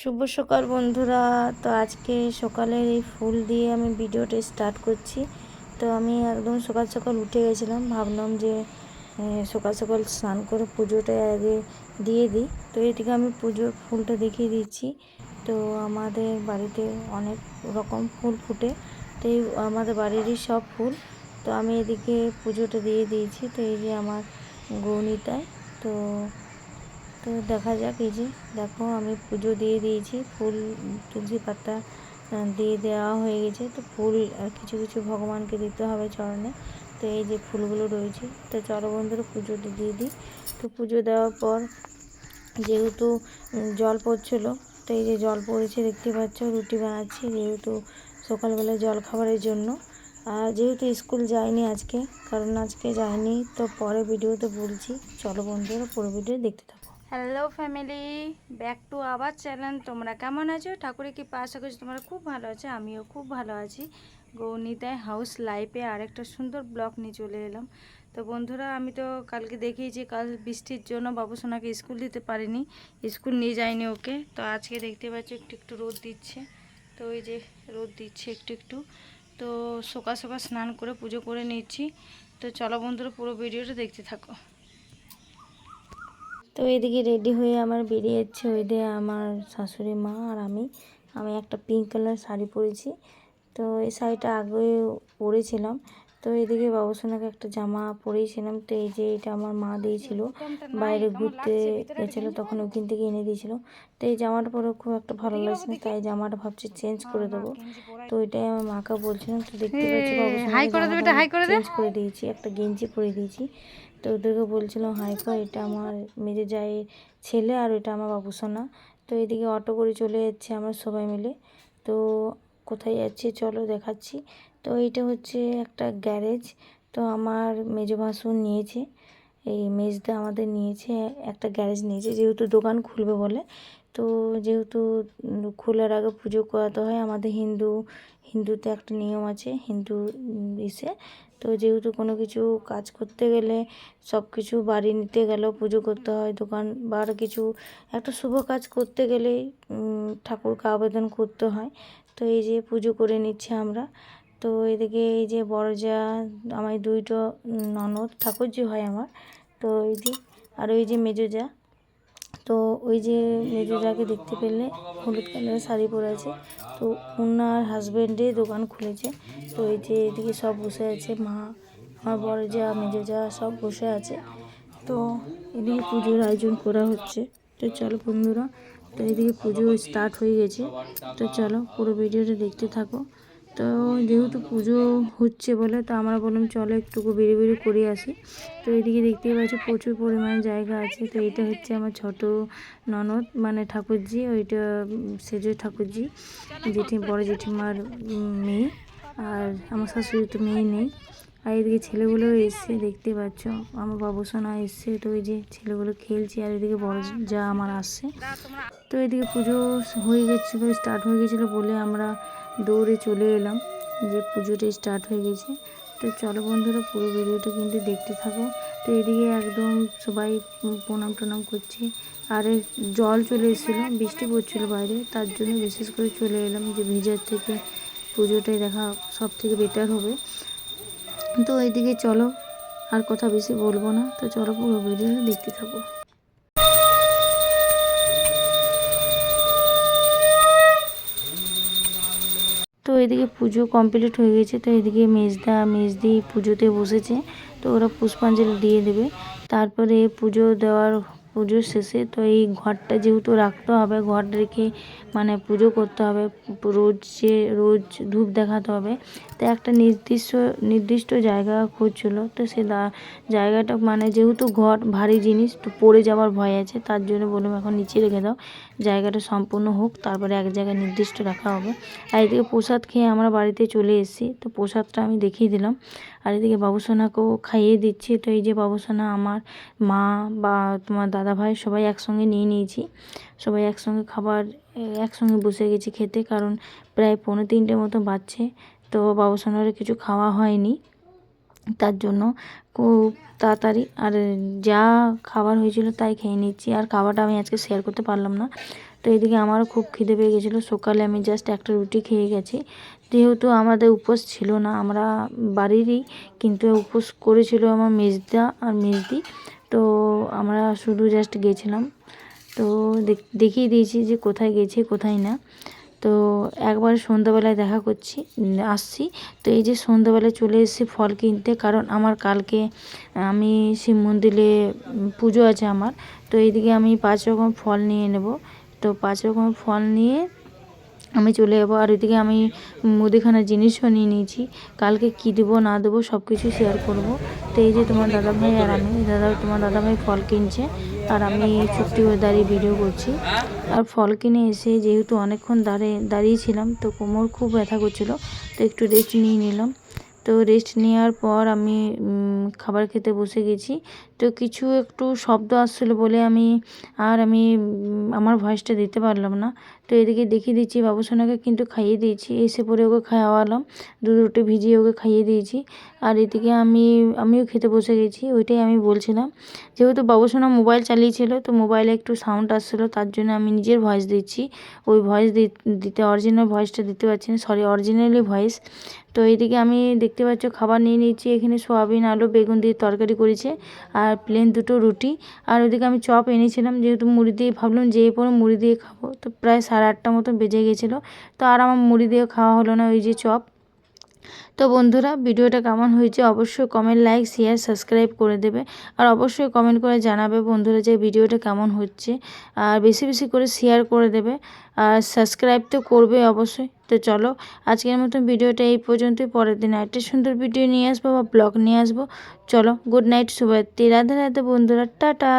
শুভ সকাল বন্ধুরা। তো আজকে সকালের এই ফুল দিয়ে আমি ভিডিওটা স্টার্ট করছি। তো আমি একদম সকাল সকাল উঠে গেছিলাম। ভাবলাম যে সকাল সকাল স্নান করে পুজোটা আগে দিয়ে দিই। তো এদিকে আমি পুজোর ফুলটা দেখিয়ে দিচ্ছি। তো আমাদের বাড়িতে অনেক রকম ফুল ফুটে। তো এই আমাদের বাড়িরই সব ফুল। তো আমি এদিকে পুজোটা দিয়ে দিয়েছি। তো এই যে আমার গৌনিতায় তো তো দেখা যাক, এই যে দেখো আমি পুজো দিয়ে দিয়েছি, ফুল, তুলসী পাতা দিয়ে দেওয়া হয়ে গেছে। তো ফুল কিছু কিছু ভগবানকে দিতে হবে চরণে। তো এই যে ফুলগুলো রয়েছে, তো চলো বন্ধুরা পুজোটা দিয়ে দিই। তো পুজো দেওয়ার পর যেহেতু জল পড়ছিল, তো এই যে জল পড়েছে, দেখতে পাচ্ছ, রুটি বানাচ্ছি যেহেতু সকালবেলা জল খাবারের জন্য। আর যেহেতু স্কুল যায়নি আজকে, কারণ আজকে যায়নি, তো পরে ভিডিওতে বলছি। চলো বন্ধুরা পুরো ভিডিও দেখতে থাকো। হ্যালো ফ্যামিলি ব্যাক টু আবার চ্যানেল তোমরা কেমন আছো? ঠাকুরের কি আশা করছি তোমরা খুব ভালো আছো। আমিও খুব ভালো আছি। গৌনিতায় হাউস লাইফে আরেকটা সুন্দর ব্লগ নিয়ে চলে এলাম। তো বন্ধুরা, আমি তো কালকে দেখিয়েছি, কাল বৃষ্টির জন্য বাবুসোনাকে স্কুল দিতে পারিনি। স্কুল নিয়ে যায়নি ওকে। তো আজকে দেখতে পাচ্ছ, একটু একটু রোদ দিচ্ছে। তো ওই যে রোদ দিচ্ছে একটু একটু। তো সকাল সকাল স্নান করে পুজো করে নিচ্ছি। তো চলো বন্ধুরা, পুরো ভিডিওটা দেখতে থাকো। তো এদিকে রেডি হয়ে আমার বেরিয়ে যাচ্ছে ওই দিয়ে আমার শাশুড়ি মা আর আমি। আমি একটা পিঙ্ক কালার শাড়ি পরেছি। তো এই শাড়িটা আগে পরেছিলাম। তো এদিকে বাবুসোনাকে একটা জামা পরেছিলাম তো এই যে এটা আমার মা দিয়েছিল। বাইরে ঘুরতে গেছিল তখন ওখান থেকে এনে দিয়েছিল। তো এই জামাটা পরে খুব একটা ভালো লাগছে না তাই জামাটা ভাবছি চেঞ্জ করে দেবো। তো ওইটাই আমার মাকে বলছিলাম তো দেখতে পাচ্ছি দে। চেঞ্জ করে দিয়েছি একটা গেঞ্জি পরে দিয়েছি। তো ওদেরকে বলছিলাম, হাই এটা আমার মেজে যায় ছেলে আর এটা আমার বাবুসোনা তো এদিকে অটো করে চলে যাচ্ছে আমরা সবাই মিলে। তো কোথায় যাচ্ছি? চলো দেখাচ্ছি। তো এইটা হচ্ছে একটা গ্যারেজ। তো আমার মেজো ভাসুর নিয়েছে, এই মেজদা আমাদের নিয়েছে, একটা গ্যারেজ নিয়েছে, যেহেতু দোকান খুলবে বলে। তো যেহেতু খোলার আগে পুজো করাতে হয়, আমাদের হিন্দু, হিন্দুতে একটা নিয়ম আছে, হিন্দু ইসে। তো যেহেতু কোনো কিছু কাজ করতে গেলে সব কিছু বাড়ি নিতে গেলেও পুজো করতে হয় দোকান বা কিছু একটা শুভ কাজ করতে উম, ঠাকুরকে আবেদন করতে হয়। তো এই যে পুজো করে নিচ্ছে আমরা। তো এদিকে এই যে বড় যা আমার দুইটো ননদ ঠাকুরজি হয় আমার। তো এই যে আর ওই যে মেজো যা তো ওই যে মেজো যাকে দেখতে পেলে হলুদ কালারের শাড়ি পরে আছে। তো ওনার হাজব্যান্ডে দোকান খুলেছে। তো এই যে এদিকে সব বসে আছে, মা, আমার বড় যা মেজে যা সব বসে আছে। তো এদিকে পুজোর আয়োজন করা হচ্ছে। তো চলো বন্ধুরা, তো এদিকে পুজো স্টার্ট হয়ে গেছে। তো চলো পুরো ভিডিওটা দেখতে থাকো। তো যেহেতু পুজো হচ্ছে বলে, তো আমরা বললাম চলো একটুকু বেরিয়ে বেরিয়ে করে আসি। তো এদিকে দেখতেই পাচ্ছি প্রচুর পরিমাণে জায়গা আছে। তো এটা হচ্ছে আমার ছোট ননদ মানে ঠাকুরজি ওইটা সেজো ঠাকুরজি জেঠি বড় জেঠিমার মেয়ে, আর আমার শাশুড়ি তো মেয়ে নেই। আর এদিকে ছেলেগুলো এসছে, দেখতে পাচ্ছ। আমার বাবুসোনা এসছে, তো ওই যে ছেলেগুলো খেলছে, আর এদিকে বড় যা আমার আসছে। তো এদিকে পুজো হয়ে গেছিল, স্টার্ট হয়ে গেছিল বলে আমরা দৌড়ে চলে এলাম, যে পুজোটা স্টার্ট হয়ে গেছে। তো চলো বন্ধুরা, পুরো ভিডিওটা কিন্তু দেখতে থাকো। তো এদিকে একদম সবাই প্রণাম টনাম করছে। আর জল চলে এসেছিল, বৃষ্টি পড়ছিলো বাইরে, তার জন্য বিশেষ করে চলে এলাম যে ভিজার থেকে পুজোটাই দেখা সব থেকে বেটার হবে। তো এইদিকে চলো, আর কথা বেশি বলব না। তো চলো পুরো ভিডিওটা দেখতে থাকো। তো এদিকে পুজো কমপ্লিট হয়ে গেছে, তো এদিকে মেজদা, মেজদি পুজোতে বসেছে, তো ওরা পুষ্পাঞ্জলি দিয়ে দেবে। তারপরে পুজো দেওয়ার পুজোর শেষে তো এই ঘরটা যেহেতু রাখতে হবে ঘর রেখে মানে পুজো করতে হবে, রোজ যে, রোজ ধূপ দেখাতে হবে তো একটা নির্দিষ্ট নির্দিষ্ট জায়গা খুঁজছিল। তো সে জায়গাটা মানে যেহেতু ঘর, ভারী জিনিস, তো পড়ে যাওয়ার ভয় আছে। তার জন্য বললাম, এখন নিচে রেখে দাও। জায়গাটা সম্পূর্ণ হোক, তারপরে এক জায়গায় নির্দিষ্ট রাখা হবে। আর এদিকে প্রসাদ খেয়ে আমরা বাড়িতে চলে এসেছি। তো প্রসাদটা আমি দেখিয়ে দিলাম। আর এদিকে বাবুসোনাকেও খাইয়ে দিচ্ছি। তো এই যে বাবুসোনা, আমার মা বা তোমার দাদা ভাই সবাই একসঙ্গে নিয়ে নিয়েছি। সবাই একসঙ্গে খাবার, একসঙ্গে বসে গেছি খেতে। কারণ প্রায় পৌনে তিনটে মতো বাজছে। তো বাবুসোনার কিছু খাওয়া হয়নি। তার জন্য খুব তাড়াতাড়ি আর যা খাবার হয়েছিল তাই খেয়ে নিচ্ছি। আর খাবারটা আমি আজকে শেয়ার করতে পারলাম না। তো এদিকে আমারও খুব খিদে পেয়ে গেছিল। সকালে আমি জাস্ট একটা রুটি খেয়ে গেছি। যেহেতু আমাদের উপোস ছিল না, আমরা বাড়িরই কিন্তু উপোস করেছিল আমার মেজদা আর মেজদি। তো আমরা শুধু জাস্ট গেছিলাম। তো দেখিয়ে দিয়েছি যে কোথায় গেছি, কোথায় না। তো একবার সন্ধ্যাবেলায় দেখা করছি আসছি। তো এই যে সন্ধ্যাবেলায় চলে এসেছি ফল কিনতে, কারণ আমার কালকে, আমি শিব মন্দিরে পুজো আছে আমার। তো এইদিকে আমি পাঁচ রকম ফল নিয়ে নেব। তো পাঁচ রকম ফল নিয়ে আমি চলে যাব আর ওইদিকে আমি মুদিখানার জিনিসও নিয়ে নিয়েছি। কালকে কী দেবো, না দেবো সব কিছু শেয়ার করব। তো এই যে তোমার দাদাভাই আর আমি দাদা, তোমার দাদাভাই ফল কিনছে, আর আমি চুপটি হয়ে দাঁড়িয়ে ভিডিও করছি। আর ফল কিনে এসে যেহেতু অনেকক্ষণ দাঁড়িয়ে দাঁড়িয়েছিলাম তো কোমর খুব ব্যথা করছিল, তো একটু রেস্ট নিয়ে নিলাম। তো রেস্ট নেওয়ার পর আমি খাবার খেতে বসে গেছি। তো কিছু একটু শব্দ আসছিল বলে আমি, আর আমি আমার ভয়েসটা দিতে পারলাম না। তো এদিকে দেখিয়ে দিচ্ছি, বাবুসোনাকে কিন্তু খাইয়ে দিয়েছি। এসে পরে ওকে খাওয়ালাম, দুধ, রুটি ভিজিয়ে ওকে খাইয়ে দিয়েছি। আর এদিকে আমি, আমিও খেতে বসে গেছি, ওইটাই আমি বলছিলাম। যেহেতু বাবুসোনা মোবাইল চালিয়েছিল, তো মোবাইলে একটু সাউন্ড আসছিল, তার জন্য আমি নিজের ভয়েস দিচ্ছি। ওই ভয়েস দিতে অরিজিনাল ভয়েসটা দিতে পারছি না সরি অরিজিনালি ভয়েস তো এইদিকে আমি দেখতে পাচ্ছ, খাবার নিয়ে নিচ্ছি, এখানে সোয়াবিন, আলু, বেগুন দিয়ে তরকারি করেছে, আর প্লেন দুটো রুটি। আর ওদিকে আমি চপ এনেছিলাম, যেহেতু মুড়ি দিয়ে, ভাবলাম যে পরে মুড়ি দিয়ে খাব, তো প্রায় সাড়ে আটটা মতো বেজে গেছিল। তো আর আমার মুড়ি দিয়ে খাওয়া হলো না ওই যে চপ। তো বন্ধুরা, ভিডিওটা কেমন হয়েছে অবশ্যই কমেন্ট লাইক শেয়ার সাবস্ক্রাইব করে দেবে। আর অবশ্যই কমেন্ট করে জানাবে বন্ধুরা যে ভিডিওটা কেমন হচ্ছে। আর বেশি বেশি করে শেয়ার করে দেবে। আর সাবস্ক্রাইব তো করবে অবশ্যই। তো চলো, আজকের মতন ভিডিওটা এই পর্যন্তই। পরের দিন একটা সুন্দর ভিডিও নিয়ে আসব বা ব্লগ নিয়ে আসব। চলো গুড নাইট শুভরাত্রি। রাধে রাধে বন্ধুরা, টাটা।